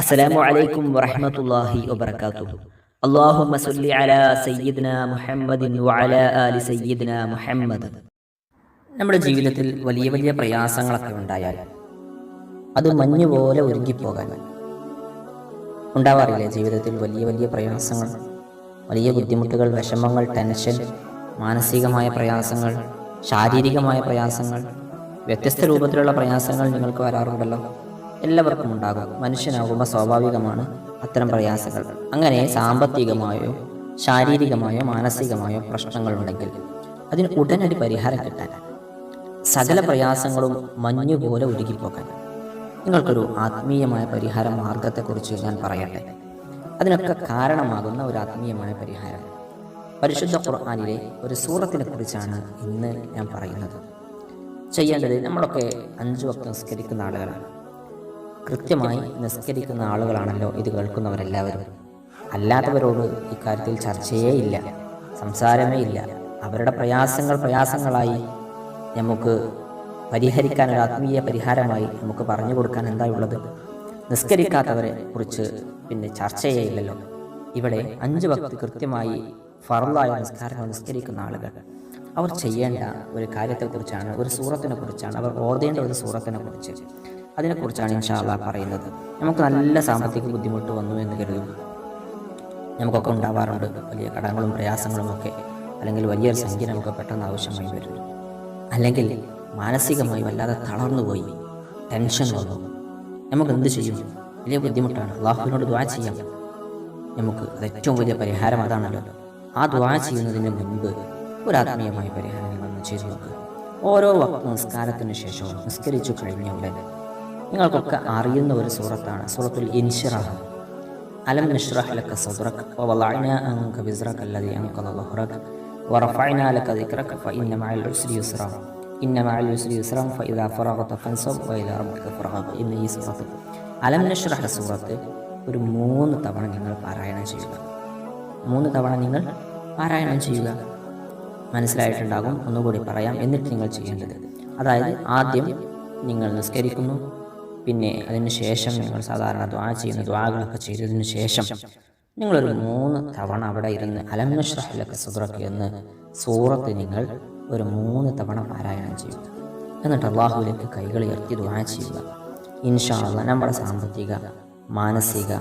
അസ്സലാമു അലൈക്കും വറഹ്മത്തുള്ളാഹി വബറകാതുഹു. അല്ലാഹുമ്മ സല്ലി അലാ സയ്യിദ്നാ മുഹമ്മദിൻ വഅലാ ആലി സയ്യിദ്നാ മുഹമ്മദ്. നമ്മുടെ ജീവിതത്തിൽ വലിയ വലിയ പ്രയാസങ്ങളൊക്കെ ഉണ്ടായാൽ അത് മഞ്ഞ് പോലെ ഒരുങ്ങിപ്പോകാൻ ഉണ്ടാവാറില്ലേ ജീവിതത്തിൽ വലിയ വലിയ പ്രയാസങ്ങൾ വലിയ ബുദ്ധിമുട്ടുകൾ വിഷമങ്ങൾ ടെൻഷൻ മാനസികമായ പ്രയാസങ്ങൾ ശാരീരികമായ പ്രയാസങ്ങൾ വ്യത്യസ്ത രൂപത്തിലുള്ള പ്രയാസങ്ങൾ നിങ്ങൾക്ക് വരാറുണ്ടല്ലോ. എല്ലാവർക്കും ഉണ്ടാകും. മനുഷ്യനാകുമ്പോൾ സ്വാഭാവികമാണ് അത്തരം പ്രയാസങ്ങൾ. അങ്ങനെ സാമ്പത്തികമായോ ശാരീരികമായോ മാനസികമായോ പ്രശ്നങ്ങളുണ്ടെങ്കിൽ അതിന് ഉടനടി പരിഹാരം കിട്ടാൻ സകല പ്രയാസങ്ങളും മഞ്ഞുപോലെ ഒരുക്കിപ്പോക്കാൻ നിങ്ങൾക്കൊരു ആത്മീയമായ പരിഹാര മാർഗത്തെക്കുറിച്ച് ഞാൻ പറയട്ടെ. അതിനൊക്കെ കാരണമാകുന്ന ഒരു ആത്മീയമായ പരിഹാരം. പരിശുദ്ധ ഖുർആാനിലെ ഒരു സൂറത്തിനെ കുറിച്ചാണ് ഇന്ന് ഞാൻ പറയുന്നത്. ചെയ്യേണ്ടത് നമ്മളൊക്കെ അഞ്ചു വക്തം നിസ്കരിക്കുന്ന ആളുകളാണ്. കൃത്യമായി നിസ്കരിക്കുന്ന ആളുകളാണല്ലോ ഇത് കേൾക്കുന്നവരെല്ലാവരും. അല്ലാത്തവരോട് ഇക്കാര്യത്തിൽ ചർച്ചയേ ഇല്ല സംസാരമേ ഇല്ല. അവരുടെ പ്രയാസങ്ങൾ പ്രയാസങ്ങളായി നമുക്ക് പരിഹരിക്കാൻ ഒരു ആത്മീയ പരിഹാരമായി നമുക്ക് പറഞ്ഞു കൊടുക്കാൻ എന്തായുള്ളത് നിസ്കരിക്കാത്തവരെ കുറിച്ച് പിന്നെ ചർച്ചയേ ഇല്ലല്ലോ ഇവിടെ അഞ്ച് ഭക്തി കൃത്യമായി ഫറലായ നിസ്കാരങ്ങൾ നിസ്കരിക്കുന്ന ആളുകൾ. അവർ ചെയ്യേണ്ട ഒരു കാര്യത്തെക്കുറിച്ചാണ് ഒരു സൂറത്തിനെ കുറിച്ചാണ് അവർ ഓതേണ്ട ഒരു സൂറത്തിനെ കുറിച്ച് അതിനെക്കുറിച്ചാണ് ഇൻഷാല്ല പറയുന്നത്. നമുക്ക് നല്ല സാമ്പത്തിക ബുദ്ധിമുട്ട് വന്നു എന്ന് കരുതും നമുക്കൊക്കെ ഉണ്ടാവാറുണ്ട്. വലിയ കടങ്ങളും പ്രയാസങ്ങളും ഒക്കെ. അല്ലെങ്കിൽ വലിയൊരു സംഖ്യ നമുക്ക് പെട്ടെന്ന് ആവശ്യമായി വരും. അല്ലെങ്കിൽ മാനസികമായി വല്ലാതെ തളർന്നു പോയി. ടെൻഷൻ വന്നു. നമുക്ക് എന്ത് ചെയ്യും? വലിയ ബുദ്ധിമുട്ടാണ്. അള്ളാഹുവിനോട് ദ്വാ ചെയ്യാം. നമുക്ക് അത് ഏറ്റവും വലിയ പരിഹാരം അതാണല്ലോ. ആ ദ്വാ ചെയ്യുന്നതിന് മുൻപ് ഒരു ആത്മീയമായ പരിഹാരം നിങ്ങൾ ചെയ്തു നോക്കുക. ഓരോ വക്ത നിസ്കാരത്തിന് ശേഷവും നിസ്കരിച്ചു കഴിഞ്ഞ ഉടനെ നിങ്ങൾക്കൊക്കെ അറിയുന്ന ഒരു സൂറത്താണ് സൂറത്തുൽ ഇൻഷിറാഹ് അലം നഷ്റഹ് ലക സദ്റക് വവളഅന അൻക വിസ്റക അല്ലദി അൻഖദ ളഹ്റക് ورفعنا لك ذكرك فإن مع العسر يسرا إن مع العسر يسرا فإذا فرغت فانصب وإلى ربك فارغب എന്ന ഈ സൂറത്ത് അലം നഷ്റഹ് സൂറത്ത് ഒരു മൂന്ന് തവണ നിങ്ങൾ പാരായണം ചെയ്യുക മൂന്ന് തവണ നിങ്ങൾ പാരായണം ചെയ്യുക മനസ്സിലായിട്ടുണ്ടാകും ഒന്നുകൂടി പറയാം എന്നിട്ട് നിങ്ങൾ ചെയ്യേണ്ടത് അതായത് ആദ്യം നിങ്ങൾ നിസ്കരിക്കുന്നു പിന്നെ അതിന് ശേഷം നിങ്ങൾ സാധാരണ ദ്വാ ചെയ്യുന്ന ദ്വാകളൊക്കെ ചെയ്തതിന് ശേഷം നിങ്ങളൊരു മൂന്ന് തവണ അവിടെ ഇരുന്ന് അലംനഷ്റഹലൊക്കെ സുദ്രക്ക് എന്ന് സൂറത്ത് നിങ്ങൾ ഒരു മൂന്ന് തവണ പാരായണം ചെയ്യുക. എന്നിട്ട് അള്ളാഹുവിലേക്ക് കൈകൾ ഉയർത്തി ദ്വാ ചെയ്യുക. ഇൻഷാള്ള നമ്മുടെ സാമ്പത്തിക മാനസിക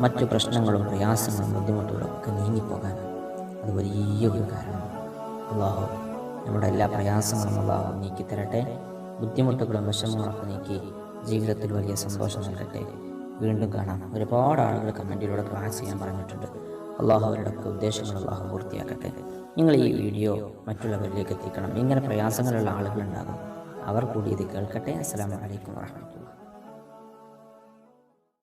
മറ്റു പ്രശ്നങ്ങളും പ്രയാസങ്ങളും ബുദ്ധിമുട്ടുകളും ഒക്കെ നീങ്ങിപ്പോകാൻ അത് വലിയ ഒരു കാരണമാണ്. അള്ളാഹു നമ്മുടെ എല്ലാ പ്രയാസങ്ങളും അള്ളാഹു നീക്കിത്തരട്ടെ. ബുദ്ധിമുട്ടുകളും വിഷമങ്ങളൊക്കെ നീക്കി ജീവിതത്തിൽ വലിയ സന്തോഷം നൽകട്ടെ. വീണ്ടും കാണാം. ഒരുപാട് ആളുകൾ കമന്റിലൂടെ ക്ലാസ് ചെയ്യാൻ പറഞ്ഞിട്ടുണ്ട്. അള്ളാഹു അവരുടെയൊക്കെ ഉദ്ദേശങ്ങൾ അള്ളാഹു പൂർത്തിയാക്കട്ടെ. നിങ്ങൾ ഈ വീഡിയോ മറ്റുള്ളവരിലേക്ക് എത്തിക്കണം. ഇങ്ങനെ പ്രയാസങ്ങളുള്ള ആളുകളുണ്ടാകും. അവർ കൂടി ഇത് കേൾക്കട്ടെ. അസ്സാം വലൈക്കും വാഹമത്തുള്ള